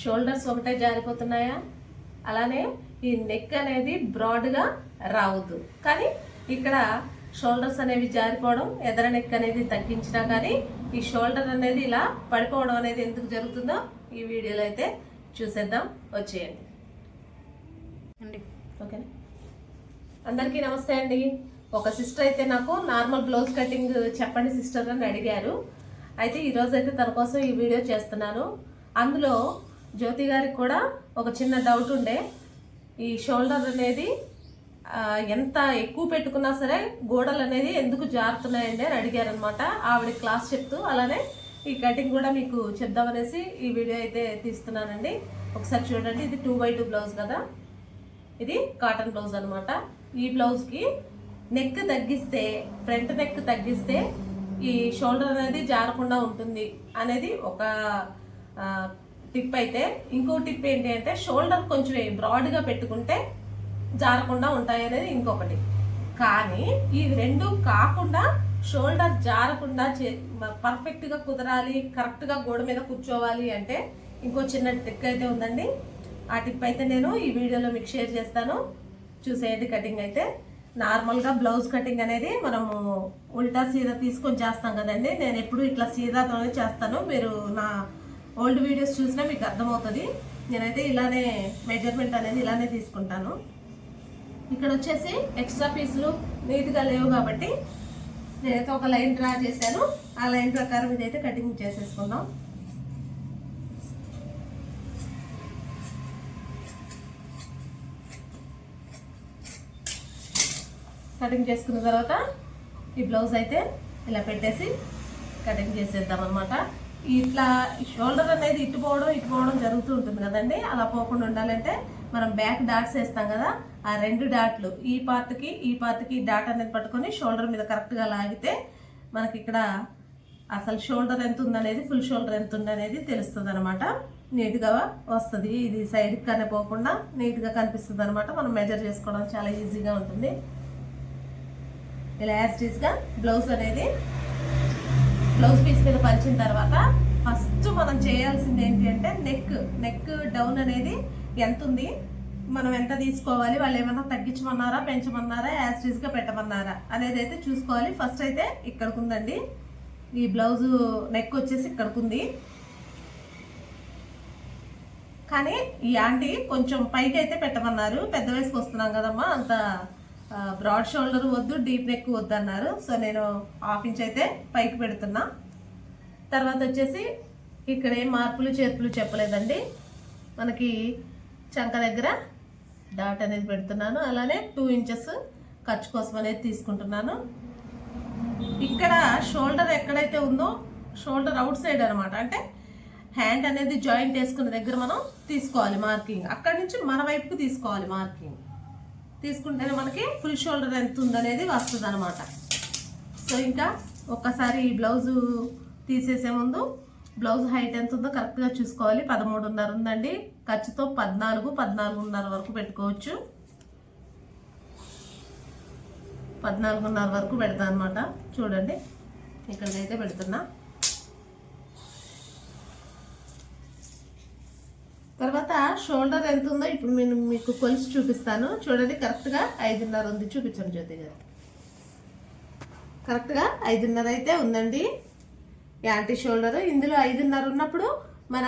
Shoulders ఒకటే జారిపోతున్నాయా? అలానే ఈ నెక్ అనేది బ్రాడ్గా రావద్దు. కానీ ఇక్కడ షోల్డర్స్ అనేవి జారిపోవడం ఎదర నెక్ అనేది తగ్గించినా కానీ ఈ షోల్డర్ అనేది ఇలా పడిపోవడం అనేది ఎందుకు జరుగుతుందో ఈ వీడియోలో అయితే చూసేద్దాం. వచ్చేయండి. అండి. ఓకేనా? అందరికీ నమస్తే అండి. ఒక సిస్టర్ అయితే నాకు నార్మల్ బ్లౌజ్ కటింగ్ చెప్పండి సిస్టర్ అని అడిగారు. అయితే ఈరోజు అయితే తన కోసం ఈ వీడియో చేస్తున్నాను. అందులో జ్యోతి గారికి కూడా ఒక చిన్న డౌట్ ఉండే. ఈ షోల్డర్ అనేది ఎంత ఎక్కువ పెట్టుకున్నా సరే గోడలు అనేది ఎందుకు జారుతున్నాయండి అని అడిగారనమాట ఆవిడ క్లాస్ చెప్తూ అలానే ఈ కటింగ్ కూడా మీకు చెప్దామనేసి ఈ వీడియో అయితే తీస్తున్నానండి. ఒకసారి చూడండి ఇది టూ బై టూ బ్లౌజ్ కదా. ఇది కాటన్ బ్లౌజ్ అనమాట ఈ బ్లౌజ్కి నెక్ తగ్గిస్తే ఫ్రంట్ నెక్ తగ్గిస్తే ఈ షోల్డర్ అనేది జారకుండా ఉంటుంది అనేది ఒక టిప్ అయితే ఇంకో టిప్ ఏంటి అంటే షోల్డర్ కొంచెం బ్రాడ్గా పెట్టుకుంటే జారకుండా ఉంటాయి అనేది ఇంకొకటి. కానీ ఈ రెండు కాకుండా షోల్డర్ జారకుండా చే- పర్ఫెక్ట్గా కుదరాలి కరెక్ట్గా గోడ మీద కూర్చోవాలి అంటే ఇంకో చిన్న టిక్ అయితే ఉందండి. ఆ టిప్ అయితే నేను ఈ వీడియోలో మీకు షేర్ చేస్తాను. చూసేయండి కటింగ్ అయితే. నార్మల్గా బ్లౌజ్ కటింగ్ అనేది మనము ఉల్టా సీదా తీసుకొని చేస్తాం కదండి. నేను ఎప్పుడు ఇట్లా సీదాతోనే చేస్తాను. మీరు నా ఓల్డ్ వీడియోస్ చూసినా మీకు అర్థమవుతుంది. నేనైతే ఇలానే మెజర్మెంట్ అనేది ఇలానే తీసుకుంటాను. ఇక్కడ వచ్చేసి ఎక్స్ట్రా పీసులు నీట్గా లేవు కాబట్టి నేనైతే ఒక లైన్ డ్రా చేశాను. ఆ లైన్ ప్రకారం ఇదైతే కటింగ్ చేసేసుకుందాం. కటింగ్ చేసుకున్న తర్వాత ఈ బ్లౌజ్ అయితే ఇలా పెట్టేసి కటింగ్ చేసేద్దాం అనమాట ఇట్లా షోల్డర్ అనేది ఇటు పోవడం ఇటు పోవడం జరుగుతూ ఉంటుంది కదండి. అలా పోకుండా ఉండాలంటే మనం బ్యాక్ డాట్స్ వేస్తాం కదా ఆ రెండు డాట్లు ఈ పార్ట్కి ఈ పార్ట్కి డాట్ అనేది పట్టుకొని షోల్డర్ మీద కరెక్ట్గా లాగితే మనకి ఇక్కడ అసలు షోల్డర్ ఎంత ఉందనేది ఫుల్ షోల్డర్ ఎంత ఉందనేది తెలుస్తుంది అనమాట నీట్గా వస్తుంది. ఇది సైడ్కి కానీ పోకుండా నీట్గా కనిపిస్తుంది అనమాట మనం మెజర్ చేసుకోవడం చాలా ఈజీగా ఉంటుంది. ఇలా యాస్టీస్గా బ్లౌజ్ అనేది బ్లౌజ్ పీస్ మీద పరిచిన తర్వాత ఫస్ట్ మనం చేయాల్సింది ఏంటి అంటే నెక్ నెక్ డౌన్ అనేది ఎంత ఉంది మనం ఎంత తీసుకోవాలి వాళ్ళు ఏమైనా తగ్గించమన్నారా పెంచమన్నారా యాస్టీస్గా పెట్టమన్నారా అనేది అయితే చూసుకోవాలి. ఫస్ట్ అయితే ఇక్కడికి ఉందండి ఈ బ్లౌజ్ నెక్ వచ్చేసి ఇక్కడికి ఉంది కానీ ఈ ఆంటీ కొంచెం పైకి అయితే పెట్టమన్నారు. పెద్ద వయసుకు వస్తున్నాం కదమ్మా అంత బ్రాడ్ షోల్డర్ వద్దు డీప్ నెక్ వద్దన్నారు సో నేను హాఫ్ ఇంచ్ అయితే పైకి పెడుతున్నా. తర్వాత వచ్చేసి ఇక్కడ ఏం మార్పులు చేర్పులు చెప్పలేదండి. మనకి చంక దగ్గర డాట్ అనేది పెడుతున్నాను. అలానే టూ ఇంచెస్ ఖర్చు కోసం అనేది తీసుకుంటున్నాను. ఇక్కడ షోల్డర్ ఎక్కడైతే ఉందో షోల్డర్ అవుట్ సైడ్ అనమాట అంటే హ్యాండ్ అనేది జాయింట్ వేసుకున్న దగ్గర మనం తీసుకోవాలి మార్కింగ్. అక్కడి నుంచి మన వైపుకు తీసుకోవాలి మార్కింగ్. తీసుకుంటేనే మనకి ఫుల్ షోల్డర్ ఎంత ఉందనేది వస్తుంది అనమాట సో ఇంకా ఒక్కసారి ఈ బ్లౌజు తీసేసే ముందు బ్లౌజ్ హైట్ ఎంత ఉందో కరెక్ట్గా చూసుకోవాలి. పదమూడున్నర ఉందండి. ఖర్చుతో పద్నాలుగు పద్నాలుగున్నర వరకు పెట్టుకోవచ్చు. పద్నాలుగున్నర వరకు పెడతా అనమాట చూడండి. ఇక్కడికైతే పెడుతున్నా. తర్వాత షోల్డర్ ఎంత ఉందో ఇప్పుడు నేను మీకు కొలిసి చూపిస్తాను. చూడండి కరెక్ట్గా ఐదున్నర ఉంది. చూపించండి జ్యోతి గారు. కరెక్ట్గా ఐదున్నర అయితే ఉందండి. Anti shoulder. ఇందులో ఐదున్నర ఉన్నప్పుడు మన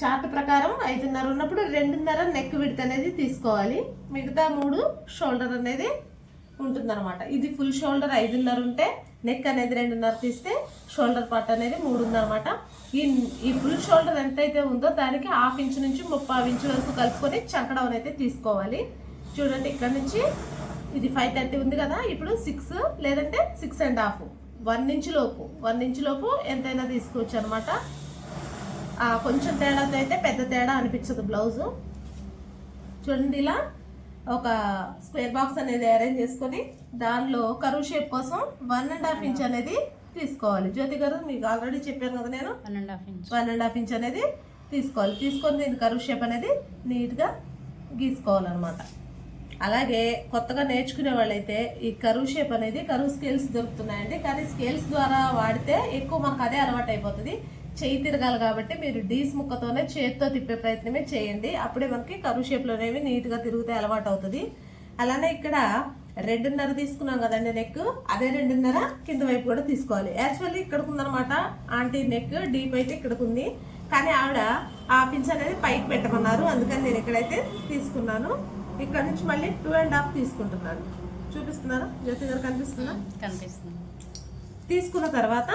చార్ట్ ప్రకారం ఐదున్నర ఉన్నప్పుడు రెండున్నర నెక్ విడత అనేది తీసుకోవాలి. మిగతా మూడు షోల్డర్ అనేది ఉంటుందన్నమాట. ఇది ఫుల్ షోల్డర్ ఐదున్నర ఉంటే నెక్ అనేది రెండున్నర తీస్తే షోల్డర్ పార్ట్ అనేది మూడు ఉందన్నమాట ఈ ఈ ఫుల్ షోల్డర్ ఎంతైతే ఉందో దానికి హాఫ్ ఇంచ్ నుంచి ముప్పై ఇంచు వరకు కలుపుకొని చంకడౌన్ అయితే తీసుకోవాలి. చూడండి ఇక్కడ నుంచి ఇది ఫైవ్ థర్టీ ఉంది కదా ఇప్పుడు సిక్స్ లేదంటే six and half one inch లోపు వన్ ఇంచ్ లోపు ఎంతైనా తీసుకోవచ్చు అనమాట కొంచెం తేడాతో అయితే పెద్ద తేడా అనిపించదు బ్లౌజు చూడండి ఇలా ఒక స్క్వేర్ బాక్స్ అనేది అరేంజ్ చేసుకొని దానిలో కరువు షేప్ కోసం వన్ అండ్ హాఫ్ ఇంచ్ అనేది తీసుకోవాలి. జ్యోతి గారు మీకు ఆల్రెడీ చెప్పాను కదా నేను. One and half inch one and half inch అనేది తీసుకోవాలి. తీసుకొని దీని కరువు షేప్ అనేది నీట్గా గీసుకోవాలన్నమాట. అలాగే కొత్తగా నేర్చుకునే వాళ్ళైతే ఈ కరువు షేప్ అనేది కరువు స్కేల్స్ దొరుకుతున్నాయండి. కానీ స్కేల్స్ ద్వారా వాడితే ఎక్కువ మనకు అదే అలవాటు అయిపోతుంది చేయి తిరగాలి కాబట్టి మీరు డీస్ ముక్కతోనే చేతితో తిప్పే ప్రయత్నమే చేయండి. అప్పుడే మనకి కరువు షేప్లో అనేవి నీట్గా తిరిగితే అలవాటు అవుతుంది. అలానే ఇక్కడ రెండున్నర తీసుకున్నాం కదండి నెక్ అదే రెండున్నర కింద వైపు కూడా తీసుకోవాలి. యాక్చువల్లీ ఇక్కడికి ఉందన్నమాట ఆంటీ నెక్ డీప్ అయితే ఇక్కడికి ఉంది. కానీ ఆవిడ ఆ పించ్ అనేది పైకి పెట్టమన్నారు. అందుకని నేను ఇక్కడైతే తీసుకున్నాను. ఇక్కడ నుంచి మళ్ళీ టూ అండ్ హాఫ్ తీసుకుంటున్నాను. చూపిస్తున్నారా? జ్యోతి గారు కనిపిస్తుందా? కనిపిస్తుంది. తీసుకున్న తర్వాత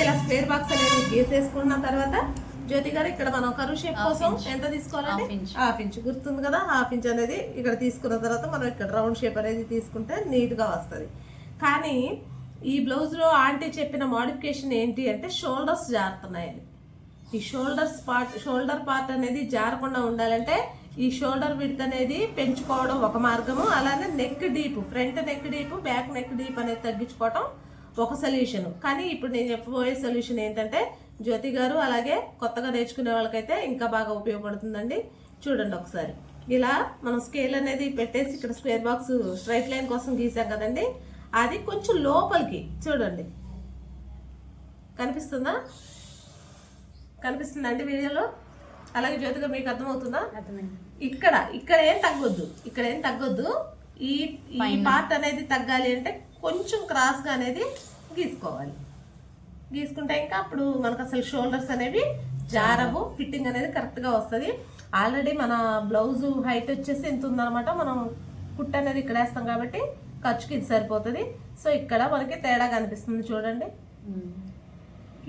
ఇలా స్క్వేర్ బాక్స్ అనేది గీసేసుకున్న తర్వాత జ్యోతి గారు ఇక్కడ మనం కరువు షేప్ కోసం. ఎంత inch. Half inch. గుర్తుంది కదా? హాఫ్ ఇంచ్ అనేది ఇక్కడ తీసుకున్న తర్వాత మనం ఇక్కడ రౌండ్ షేప్ అనేది తీసుకుంటే నీట్గా వస్తుంది. కానీ ఈ బ్లౌజ్లో ఆంటీ చెప్పిన మోడిఫికేషన్ ఏంటి అంటే షోల్డర్స్ జారుతున్నాయి ఈ షోల్డర్స్ పార్ట్ షోల్డర్ పార్ట్ అనేది జారకుండా ఉండాలంటే ఈ షోల్డర్ విడ్త్ అనేది పెంచుకోవడం ఒక మార్గము. అలానే neck deep front neck deep back neck deep అనేది తగ్గించుకోవడం ఒక సొల్యూషన్ కానీ ఇప్పుడు నేను చెప్పబోయే సొల్యూషన్ ఏంటంటే జ్యోతి గారు అలాగే కొత్తగా నేర్చుకునే వాళ్ళకైతే ఇంకా బాగా ఉపయోగపడుతుందండి. చూడండి ఒకసారి. ఇలా మనం స్కేల్ అనేది పెట్టేసి ఇక్కడ స్క్వేర్ బాక్స్ స్ట్రైట్ లైన్ కోసం గీసాం కదండి. అది కొంచెం లోపలికి చూడండి. కనిపిస్తుందా? కనిపిస్తుందండి వీడియోలో? అలాగే జ్యోతిగా మీకు అర్థమవుతుందా? ఇక్కడ ఇక్కడ ఏం తగ్గొద్దు. ఇక్కడ ఏం తగ్గొద్దు. ఈ ఈ పార్ట్ అనేది తగ్గాలి అంటే కొంచెం క్రాస్గా అనేది గీసుకోవాలి. గీసుకుంటే ఇంకా అప్పుడు మనకు అసలు షోల్డర్స్ అనేవి జారవు ఫిట్టింగ్ అనేది కరెక్ట్గా వస్తుంది. ఆల్రెడీ మన బ్లౌజ్ హైట్ వచ్చేసి ఎంత ఉందన్నమాట? మనం కుట్ అనేది ఇక్కడ వేస్తాం కాబట్టి ఖర్చుకి ఇది సరిపోతుంది. సో ఇక్కడ మనకి తేడా కనిపిస్తుంది చూడండి.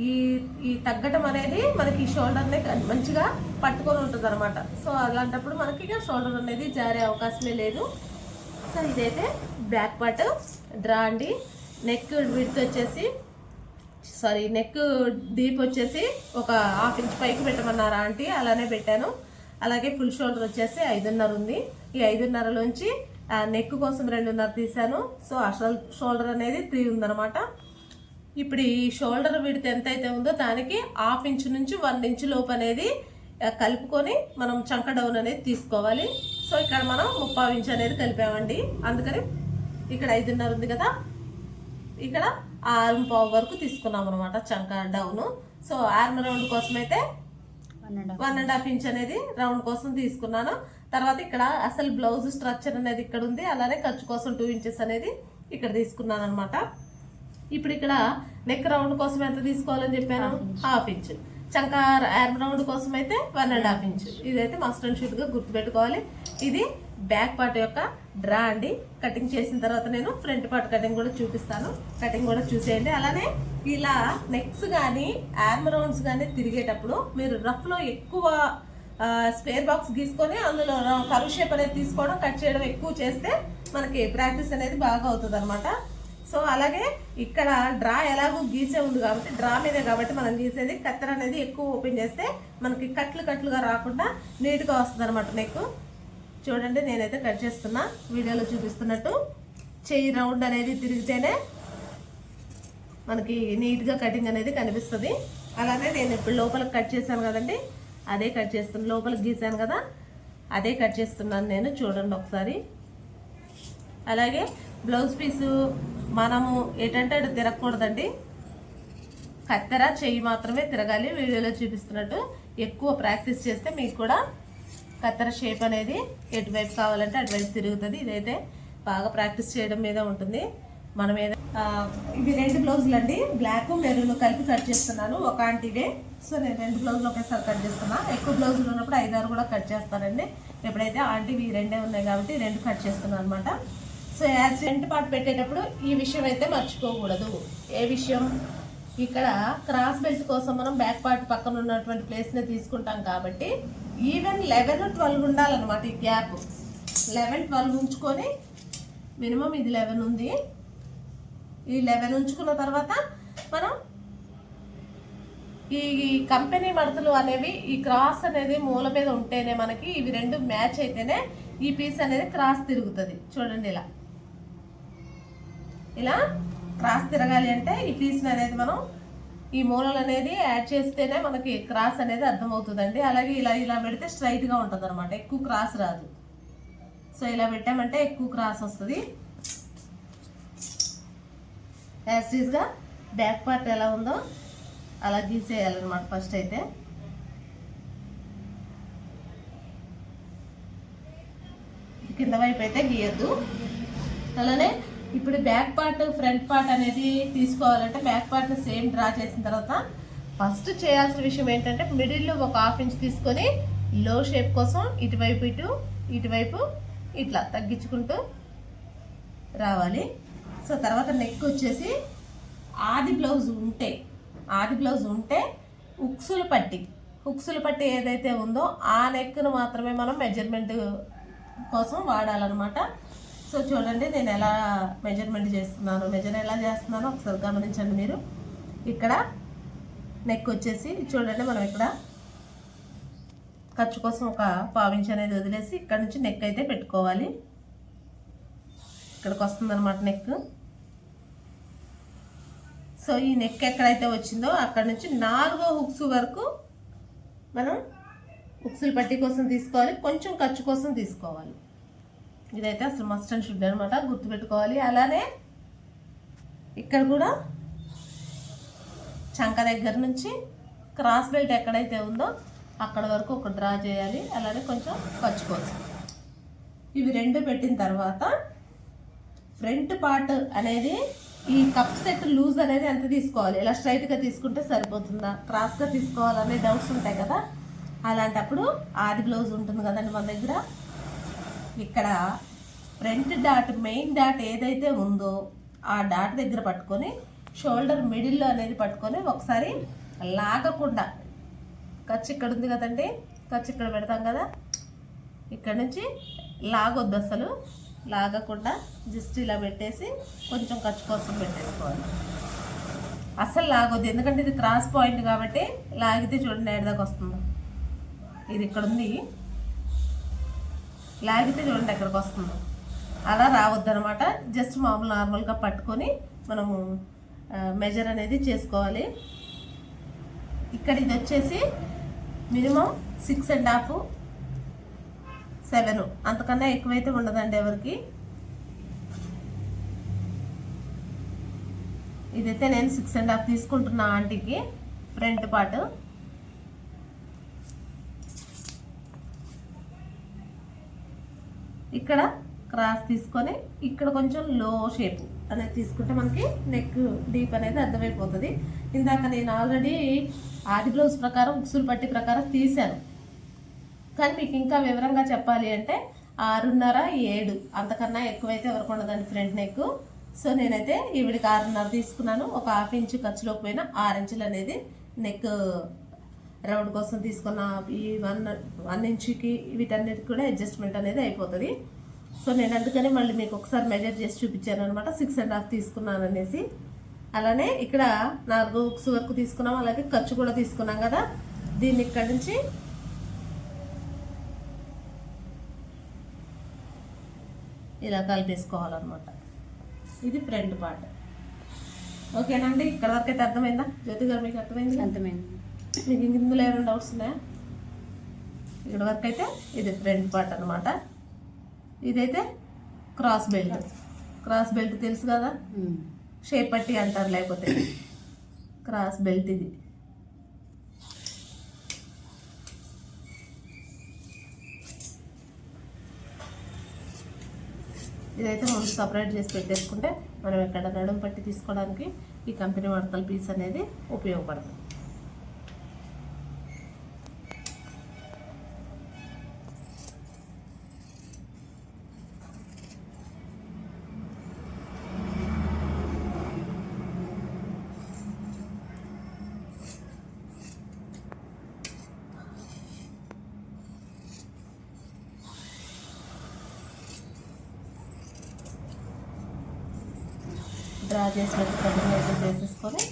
ఈ ఈ తగ్గటం అనేది మనకి ఈ షోల్డర్ని మంచిగా పట్టుకొని ఉంటుంది అనమాట సో అలాంటప్పుడు మనకి ఇక షోల్డర్ అనేది జారే అవకాశమే లేదు. సో ఇదైతే బ్యాక్ పార్ట్ డ్రా అండి. నెక్ విడ్త్ వచ్చేసి సారీ నెక్ డీప్ వచ్చేసి ఒక హాఫ్ ఇంచ్ పైకి పెట్టమన్నారా ఆంటీ? అలానే పెట్టాను. అలాగే ఫుల్ షోల్డర్ వచ్చేసి ఐదున్నర ఉంది. ఈ ఐదున్నరలోంచి నెక్ కోసం రెండున్నర తీసాను సో అసలు షోల్డర్ అనేది త్రీ ఉందన్నమాట. ఇప్పుడు ఈ షోల్డర్ విడత ఎంత అయితే ఉందో దానికి హాఫ్ ఇంచ్ నుంచి వన్ ఇంచ్ లోపు అనేది కలుపుకొని మనం చంక డౌన్ అనేది తీసుకోవాలి. సో ఇక్కడ మనం ముప్పావు ఇంచ్ అనేది కలిపామండి. అందుకని ఇక్కడ ఐదున్నర ఉంది కదా. ఇక్కడ ఆరు పావు వరకు తీసుకున్నాం అనమాట చంక డౌన్. సో ఆర్మ్ రౌండ్ కోసం అయితే వన్ అండ్ హాఫ్ ఇంచ్ అనేది రౌండ్ కోసం తీసుకున్నాను. తర్వాత ఇక్కడ అసలు బ్లౌజ్ స్ట్రక్చర్ అనేది ఇక్కడ ఉంది. అలానే ఖర్చు కోసం టూ ఇంచెస్ అనేది ఇక్కడ తీసుకున్నాను అనమాట ఇప్పుడు ఇక్కడ నెక్ రౌండ్ కోసం ఎంత తీసుకోవాలని చెప్పాను? Half inch. చంక ఆర్మ్ రౌండ్ కోసం అయితే వన్ అండ్ హాఫ్ ఇంచ్. ఇదైతే మస్ట్ అండ్ షూట్గా గుర్తుపెట్టుకోవాలి. ఇది బ్యాక్ పార్ట్ యొక్క డ్రా అండి. కటింగ్ చేసిన తర్వాత నేను ఫ్రంట్ పార్ట్ కటింగ్ కూడా చూపిస్తాను. కటింగ్ కూడా చూసేయండి. అలానే ఇలా నెక్స్ కానీ ఆర్మ్ రౌండ్స్ కానీ తిరిగేటప్పుడు మీరు రఫ్లో ఎక్కువ స్పేర్ బాక్స్ గీసుకొని అందులో కరువు షేప్ అనేది తీసుకోవడం కట్ చేయడం ఎక్కువ చేస్తే మనకి ప్రాక్టీస్ అనేది బాగా అవుతుంది సో అలాగే ఇక్కడ డ్రా ఎలాగో గీసే ఉంది కాబట్టి డ్రా మీదే కాబట్టి మనం గీసేది కత్తెర అనేది ఎక్కువ ఓపెన్ చేస్తే మనకి కట్లు కట్లుగా రాకుండా నీట్గా వస్తుంది అనమాట నెక్ చూడండి నేనైతే కట్ చేస్తున్నా. వీడియోలో చూపిస్తున్నట్టు చెయ్యి రౌండ్ అనేది తిరిగితేనే మనకి నీట్గా కటింగ్ అనేది కనిపిస్తుంది. అలానే నేను ఇప్పుడు లోపలికి కట్ చేశాను కదండి అదే కట్ చేస్తున్నాను లోపలికి గీసాను కదా అదే కట్ చేస్తున్నాను నేను. చూడండి ఒకసారి. అలాగే బ్లౌజ్ పీసు మనము ఏంటంటే అటు తిరగకూడదండి. కత్తెర చెయ్యి మాత్రమే తిరగాలి. వీడియోలో చూపిస్తున్నట్టు ఎక్కువ ప్రాక్టీస్ చేస్తే మీకు కూడా కత్తెర షేప్ అనేది ఎటువైపు కావాలంటే అటువైపు తిరుగుతుంది. ఇదైతే బాగా ప్రాక్టీస్ చేయడం మీద ఉంటుంది. మనం ఏదో ఇవి రెండు బ్లౌజులు అండి. బ్లాక్ మెరూన్ కలిపి కట్ చేస్తున్నాను. ఒక ఆంటీడే సో నేను రెండు బ్లౌజులు ఒకేసారి కట్ చేస్తున్నా. ఎక్కువ బ్లౌజులు ఉన్నప్పుడు ఐదారు కూడా కట్ చేస్తానండి. ఎప్పుడైతే ఆంటీవి రెండే ఉన్నాయి కాబట్టి రెండు కట్ చేస్తున్నాను అనమాట సో యాజ్ రెండు పార్ట్ పెట్టేటప్పుడు ఈ విషయం అయితే మర్చిపోకూడదు. ఏ విషయం? ఇక్కడ క్రాస్ బెల్ట్ కోసం మనం బ్యాక్ పార్ట్ పక్కన ఉన్నటువంటి ప్లేస్ని తీసుకుంటాం కాబట్టి ఈవెన్ లెవెన్ ట్వెల్వ్ ఉండాలన్నమాట ఈ గ్యాప్ లెవెన్ ట్వెల్వ్ ఉంచుకొని మినిమం ఇది లెవెన్ ఉంది. ఈ లెవెన్ ఉంచుకున్న తర్వాత మనం ఈ కంపెనీ మడతలు అనేవి ఈ క్రాస్ అనేది మూల మీద ఉంటేనే మనకి ఇవి రెండు మ్యాచ్ అయితేనే ఈ పీస్ అనేది క్రాస్ తిరుగుతుంది. చూడండి ఇలా. ఇలా క్రాస్ తిరగాలి అంటే ఈ పీస్ అనేది మనం ఈ మూలలు అనేది యాడ్ చేస్తేనే మనకి క్రాస్ అనేది అర్థమవుతుందండి. అలాగే ఇలా ఇలా పెడితే స్ట్రైట్గా ఉంటుంది అనమాట ఎక్కువ క్రాస్ రాదు. సో ఇలా పెట్టామంటే ఎక్కువ క్రాస్ వస్తుంది. యాస్టీస్గా బ్యాక్ పార్ట్ ఎలా ఉందో అలా గీసేయాలన్నమాట ఫస్ట్ అయితే. కింద వైపు అయితే గీయద్దు. అలానే ఇప్పుడు బ్యాక్ పార్ట్ ఫ్రంట్ పార్ట్ అనేది తీసుకోవాలంటే బ్యాక్ పార్ట్ని సేమ్ డ్రా చేసిన తర్వాత ఫస్ట్ చేయాల్సిన విషయం ఏంటంటే మిడిల్లో ఒక హాఫ్ ఇంచ్ తీసుకొని లో షేప్ కోసం ఇటువైపు ఇటు ఇటువైపు ఇట్లా తగ్గించుకుంటూ రావాలి. సో తర్వాత నెక్ వచ్చేసి ఆది బ్లౌజ్ ఉంటే ఆది బ్లౌజ్ ఉంటే ఉక్సులు పట్టి ఉక్సులు పట్టి ఏదైతే ఉందో ఆ నెక్ను మాత్రమే మనం మెజర్మెంట్ కోసం వాడాలన్నమాట. సో చూడండి నేను ఎలా మెజర్మెంట్ చేస్తున్నాను మెజర్ ఎలా చేస్తున్నానో ఒకసారి గమనించండి మీరు. ఇక్కడ నెక్ వచ్చేసి చూడండి మనం ఇక్కడ ఖర్చు కోసం ఒక పావించి అనేది వదిలేసి ఇక్కడ నుంచి నెక్ అయితే పెట్టుకోవాలి. ఇక్కడికి వస్తుందన్నమాట నెక్ సో ఈ నెక్ ఎక్కడైతే వచ్చిందో అక్కడ నుంచి నాలుగో హుక్స్ వరకు మనం హుక్స్లు పట్టి కోసం తీసుకోవాలి కొంచెం ఖర్చు కోసం తీసుకోవాలి. ఇదైతే అసలు మస్ట్ అండ్ షుడ్ అనమాట గుర్తుపెట్టుకోవాలి. అలానే ఇక్కడ కూడా చంక దగ్గర నుంచి క్రాస్ బెల్ట్ ఎక్కడైతే ఉందో అక్కడ వరకు ఒక డ్రా చేయాలి. అలానే కొంచెం ఖర్చు ఇవి రెండు పెట్టిన తర్వాత ఫ్రంట్ పార్ట్ అనేది ఈ కప్ సెట్ లూజ్ అనేది ఎంత తీసుకోవాలి? ఇలా స్ట్రైట్గా తీసుకుంటే సరిపోతుందా? క్రాస్గా తీసుకోవాలనే డౌట్స్ ఉంటాయి కదా? అలాంటప్పుడు ఆది బ్లౌజ్ ఉంటుంది కదండి మన దగ్గర. ఇక్కడ ఫ్రంట్ డాట్ మెయిన్ డాట్ ఏదైతే ఉందో ఆ డాట్ దగ్గర పట్టుకొని షోల్డర్ మిడిల్లో అనేది పట్టుకొని ఒకసారి లాగకుండా. ఖర్చు ఇక్కడ ఉంది కదండి ఖర్చు ఇక్కడ పెడతాం కదా. ఇక్కడ నుంచి లాగొద్దు అసలు. లాగకుండా జస్ట్ ఇలా పెట్టేసి కొంచెం ఖర్చు కోసం పెట్టేసుకోవాలి. అసలు లాగొద్దు. ఎందుకంటే ఇది క్రాస్ పాయింట్ కాబట్టి లాగితే చూడండి ఎడదాకా వస్తుంది. ఇది ఇక్కడ ఉంది. లాగితే చూడండి ఎక్కడికి వస్తుంది? అలా రావద్దు అనమాట జస్ట్ మామూలు నార్మల్గా పట్టుకొని మనము మెజర్ అనేది చేసుకోవాలి. ఇక్కడ ఇది వచ్చేసి minimum six and half seven అంతకన్నా ఎక్కువైతే ఉండదండి ఎవరికి. ఇదైతే నేను సిక్స్ అండ్ హాఫ్ తీసుకుంటున్నా ఆంటీకి ఫ్రంట్ పార్ట్. ఇక్కడ క్రాస్ తీసుకొని ఇక్కడ కొంచెం లో షేప్ అనేది తీసుకుంటే మనకి నెక్ డీప్ అనేది అర్థమైపోతుంది. ఇందాక నేను ఆల్రెడీ ఆది బ్లౌజ్ ప్రకారం ఉక్సులు పట్టి ప్రకారం తీశాను. కానీ మీకు ఇంకా వివరంగా చెప్పాలి అంటే ఆరున్నర ఏడు అంతకన్నా ఎక్కువైతే ఎవరికి ఉండదండి ఫ్రంట్ నెక్ సో నేనైతే ఈవిడికి ఆరున్నర తీసుకున్నాను. ఒక హాఫ్ ఇంచ్ ఖర్చులోకి పోయిన ఆరు ఇంచులు అనేది నెక్ రౌండ్ కోసం తీసుకున్న ఈ వన్ వన్ ఇంచుకి వీటన్నిటికి కూడా అడ్జస్ట్మెంట్ అనేది అయిపోతుంది. సో నేను అందుకని మళ్ళీ మీకు ఒకసారి మెజర్ చేసి చూపించాను అనమాట. సిక్స్ అండ్ హాఫ్ తీసుకున్నాను అనేసి. అలానే ఇక్కడ నాలుగు బుక్స్ వరకు తీసుకున్నాం. అలాగే ఖర్చు కూడా తీసుకున్నాం కదా. దీన్ని ఇక్కడ నుంచి ఇలా కలిపేసుకోవాలన్నమాట. ఇది ఫ్రంట్ పార్ట్. ఓకేనండి ఇక్కడ వరకు అయితే అర్థమైందా? జ్యోతి గారు మీకు అర్థమైంది? అర్థమైంది. మీకు ఇంక ఇందులో ఏమైనా డౌట్స్ ఉన్నాయా? ఇక్కడ వరకు అయితే ఇది ఫ్రంట్ పార్ట్ అనమాట ఇదైతే క్రాస్ బెల్ట్ క్రాస్ బెల్ట్ తెలుసు కదా. షేప్ పట్టి అంటారు లేకపోతే. క్రాస్ బెల్ట్ ఇది. ఇదైతే మనం సపరేట్ చేసి పెట్టేసుకుంటే మనం ఎక్కడ నడుము పట్టి తీసుకోవడానికి ఈ కంపెనీ మడతల పీస్ అనేది ఉపయోగపడుతుంది డ్రా చేసినట్టు కటింగ్ అయితే చేసేసుకొని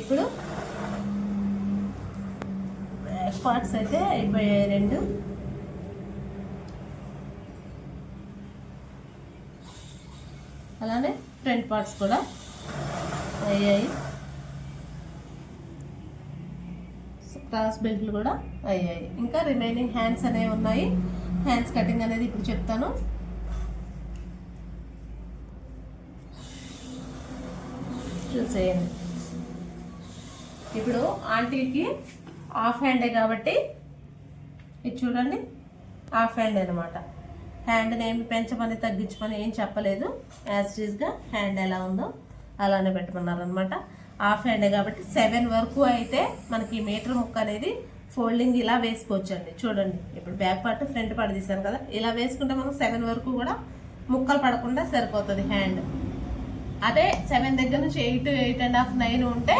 ఇప్పుడు పార్ట్స్ అయితే అయిపోయాయి రెండు. అలానే ఫ్రంట్ పార్ట్స్ కూడా అయ్యాయి. క్రాస్ బెల్ట్లు కూడా అయ్యాయి. ఇంకా రిమైనింగ్ హ్యాండ్స్ అనేవి ఉన్నాయి. హ్యాండ్స్ కటింగ్ అనేది ఇప్పుడు చెప్తాను. చూసేయండి. ఇప్పుడు ఆంటీకి హాఫ్ హ్యాండే కాబట్టి ఇది చూడండి హాఫ్ హ్యాండ్ అనమాట హ్యాండ్ని ఏమి పెంచమని తగ్గించమని ఏం చెప్పలేదు. యాజ్ టీజ్గా హ్యాండ్ ఎలా ఉందో అలానే పెట్టమన్నారనమాట హాఫ్ హ్యాండే కాబట్టి సెవెన్ వరకు అయితే మనకి మీటర్ ముక్క అనేది ఫోల్డింగ్ ఇలా వేసుకోవచ్చండి. చూడండి ఇప్పుడు బ్యాక్ పార్ట్ ఫ్రంట్ పార్ట్ తీసాను కదా ఇలా వేసుకుంటే మనకు సెవెన్ వరకు కూడా ముక్కలు పడకుండా సరిపోతుంది హ్యాండ్. అదే సెవెన్ దగ్గర నుంచి eight eight and half nine ఉంటే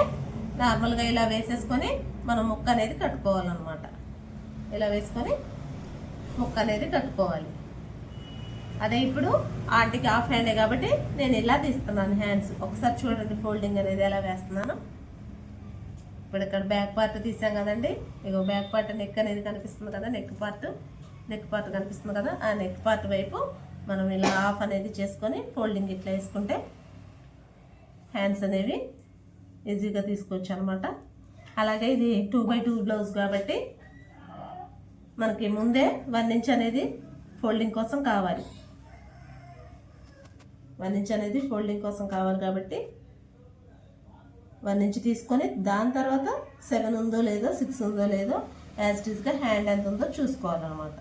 నార్మల్గా ఇలా వేసేసుకొని మనం ముక్క అనేది కట్టుకోవాలన్నమాట. ఇలా వేసుకొని? ముక్క అనేది కట్టుకోవాలి. అదే ఇప్పుడు ఆంటీకి ఆఫ్ హ్యాండే కాబట్టి నేను ఇలా తీస్తున్నాను హ్యాండ్స్. ఒకసారి చూడండి ఫోల్డింగ్ అనేది ఎలా వేస్తున్నాను. ఇప్పుడు ఇక్కడ బ్యాక్ పార్ట్ తీసాం కదండి. ఇగో బ్యాక్ పార్ట్ నెక్ అనేది కనిపిస్తుంది కదా నెక్ పార్ట్. నెక్ పార్ట్ కనిపిస్తుంది కదా ఆ నెక్ పార్ట్ వైపు మనం ఇలా ఆఫ్ అనేది చేసుకొని ఫోల్డింగ్ ఇట్లా వేసుకుంటే హ్యాండ్స్ అనేవి ఈజీగా తీసుకోవచ్చు అనమాట అలాగే ఇది టూ బై టూ బ్లౌజ్ కాబట్టి మనకి ముందే వన్ ఇంచ్ అనేది ఫోల్డింగ్ కోసం కావాలి. వన్ ఇంచ్ అనేది ఫోల్డింగ్ కోసం కావాలి కాబట్టి వన్ ఇంచ్ తీసుకొని దాని తర్వాత సెవెన్ ఉందో లేదో సిక్స్ ఉందో లేదో యాజ్ ఇట్ ఈస్గా హ్యాండ్ ఎంత ఉందో చూసుకోవాలన్నమాట.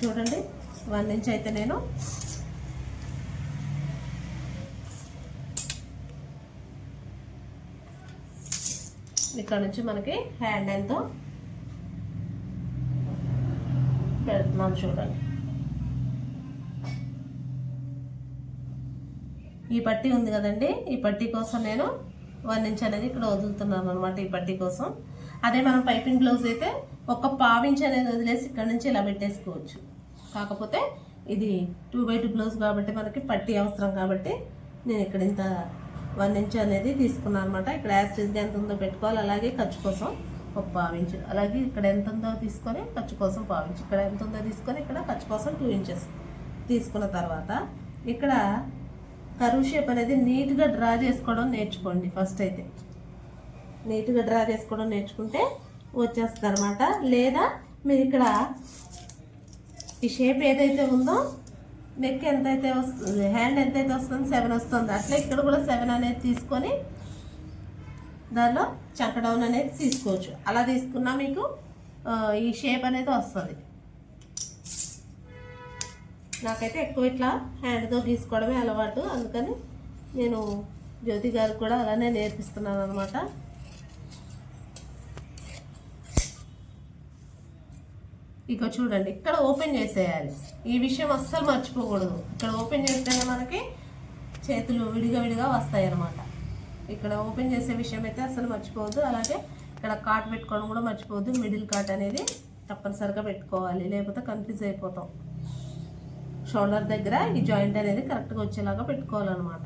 చూడండి. వన్ ఇంచ్ అయితే నేను ఇక్కడ నుంచి మనకి హ్యాండ్ ఎంతో పెడుతున్నాను చూడండి. ఈ పట్టీ ఉంది కదండి. ఈ పట్టీ కోసం నేను వన్ ఇంచ్ అనేది ఇక్కడ వదులుతున్నాను అనమాట ఈ పట్టీ కోసం. అదే మనం పైపింగ్ బ్లౌజ్ అయితే ఒక పావించ్ అనేది వదిలేసి ఇక్కడ నుంచి ఇలా పెట్టేసుకోవచ్చు. కాకపోతే ఇది టూ బై టూ బ్లౌజ్ కాబట్టి మనకి పట్టీ అవసరం కాబట్టి నేను ఇక్కడ ఇంత వన్ ఇంచ్ అనేది తీసుకున్నాను అనమాట ఇక్కడ యాస్టేజ్గా ఎంత ఉందో పెట్టుకోవాలి. అలాగే ఖర్చు కోసం ఒక పావించు అలాగే ఇక్కడ ఎంత ఉందో తీసుకొని ఖర్చు కోసం పావించు ఇక్కడ ఎంత ఉందో తీసుకొని ఇక్కడ ఖర్చు కోసం టూ ఇంచెస్ తీసుకున్న తర్వాత ఇక్కడ కరువు షేప్ అనేది నీట్గా డ్రా చేసుకోవడం నేర్చుకోండి ఫస్ట్ అయితే. నీట్గా డ్రా చేసుకోవడం నేర్చుకుంటే వచ్చేస్తుంది అనమాట లేదా మీరు ఇక్కడ ఈ షేప్ ఏదైతే ఉందో నెక్ ఎంతైతే వస్తుంది హ్యాండ్ ఎంతైతే వస్తుంది సెవెన్ వస్తుంది. అట్లా ఇక్కడ కూడా సెవెన్ అనేది తీసుకొని దానిలో చంక డౌన్ అనేది తీసుకోవచ్చు. అలా తీసుకున్నా మీకు ఈ షేప్ అనేది వస్తుంది. నాకైతే ఎక్కువ ఇట్లా హ్యాండ్తో గీసుకోవడమే అలవాటు. అందుకని నేను జ్యోతి గారికి కూడా అలానే నేర్పిస్తున్నాను అనమాట ఇక చూడండి ఇక్కడ ఓపెన్ చేసేయాలి. ఈ విషయం అస్సలు మర్చిపోకూడదు. ఇక్కడ ఓపెన్ చేస్తేనే మనకి చేతులు విడిగా విడిగా వస్తాయి అన్నమాట ఇక్కడ ఓపెన్ చేసే విషయం అయితే అస్సలు మర్చిపోవద్దు. అలాగే ఇక్కడ కాట్ పెట్టుకోవడం కూడా మర్చిపోవద్దు. మిడిల్ కాట్ అనేది తప్పనిసరిగా పెట్టుకోవాలి. లేకపోతే కన్ఫ్యూజ్ అయిపోతాం. షోల్డర్ దగ్గర ఈ జాయింట్ అనేది కరెక్ట్గా వచ్చేలాగా పెట్టుకోవాలన్నమాట.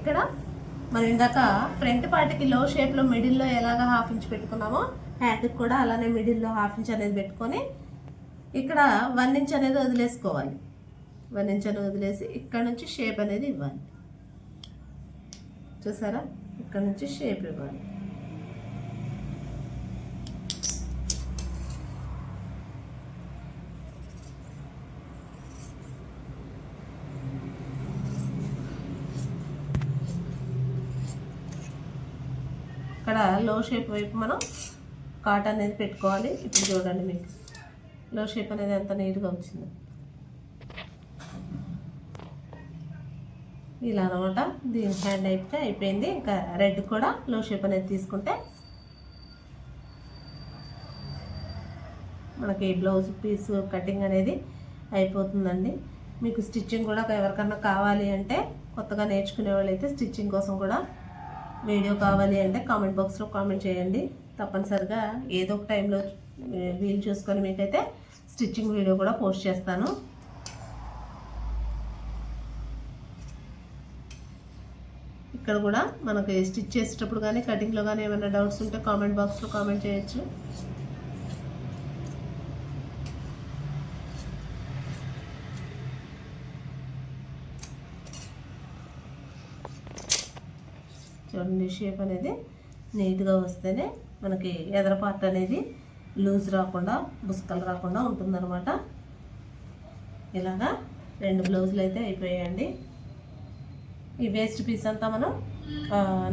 ఇక్కడ మనం ఇందాక ఫ్రంట్ పార్ట్కి లో షేప్లో మిడిల్లో ఎలాగ హాఫ్ ఇంచ్ పెట్టుకున్నామో హ్యాండ్కి కూడా అలానే మిడిల్లో హాఫ్ ఇంచ్ అనేది పెట్టుకొని ఇక్కడ వన్ ఇంచ్ అనేది వదిలేసుకోవాలి. వన్ ఇంచ్ అనేది వదిలేసి ఇక్కడ నుంచి షేప్ అనేది ఇవ్వాలి. చూసారా? ఇక్కడ నుంచి షేప్ ఇవ్వాలి. ఇక్కడ లో షేప్ వైపు మనం కాట్ అనేది పెట్టుకోవాలి. ఇప్పుడు చూడండి మీకు. లో షేప్ అనేది ఎంత నీట్గా వచ్చింది. ఇలా అనమాట దీని హ్యాండ్ అయితే అయిపోయింది. ఇంకా రెడ్ కూడా లో షేప్ అనేది తీసుకుంటే మనకి బ్లౌజ్ పీస్ కటింగ్ అనేది అయిపోతుందండి. మీకు స్టిచ్చింగ్ కూడా ఎవరికన్నా కావాలి అంటే కొత్తగా నేర్చుకునే వాళ్ళు అయితే స్టిచ్చింగ్ కోసం కూడా వీడియో కావాలి అంటే కామెంట్ బాక్స్లో కామెంట్ చేయండి. తప్పనిసరిగా ఏదో ఒక టైంలో వీలు చూసుకొని మీకైతే స్టిచ్చింగ్ వీడియో కూడా పోస్ట్ చేస్తాను. ఇక్కడ కూడా మనకి స్టిచ్ చేసేటప్పుడు కానీ కటింగ్లో కానీ ఏమైనా డౌట్స్ ఉంటే కామెంట్ బాక్స్లో కామెంట్ చేయొచ్చు. చూడండి షేప్ అనేది నీట్గా వస్తేనే మనకి ఎదర పార్ట్ అనేది లూజ్ రాకుండా బుసకలు రాకుండా ఉంటుందన్నమాట. ఇలాగా రెండు బ్లౌజులు అయితే అయిపోయాయండి. ఈ వేస్ట్ పీస్ అంతా మనం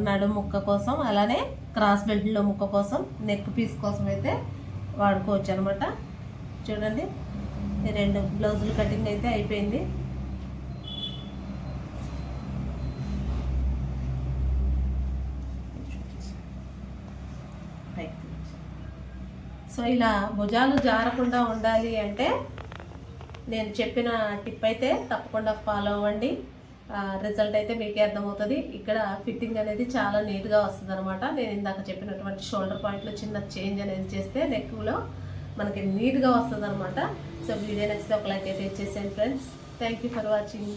నడు ముక్క కోసం అలానే క్రాస్ బెల్ట్లో ముక్క కోసం నెక్ పీస్ కోసం అయితే వాడుకోవచ్చు అనమాట చూడండి ఈ రెండు బ్లౌజులు కటింగ్ అయితే అయిపోయింది. సో ఇలా భుజాలు జారకుండా ఉండాలి అంటే నేను చెప్పిన టిప్ అయితే తప్పకుండా ఫాలో అవ్వండి. రిజల్ట్ అయితే మీకే అర్థమవుతుంది. ఇక్కడ ఫిట్టింగ్ అనేది చాలా నీట్గా వస్తుంది అనమాట నేను ఇందాక చెప్పినటువంటి షోల్డర్ పాయింట్లో చిన్న చేంజ్ అనేది చేస్తే నెక్లో మనకి నీట్గా వస్తుంది అనమాట సో వీడియో నచ్చితే ఒక లైక్ అయితే ఇచ్చేసాను friends. Thank you for watching.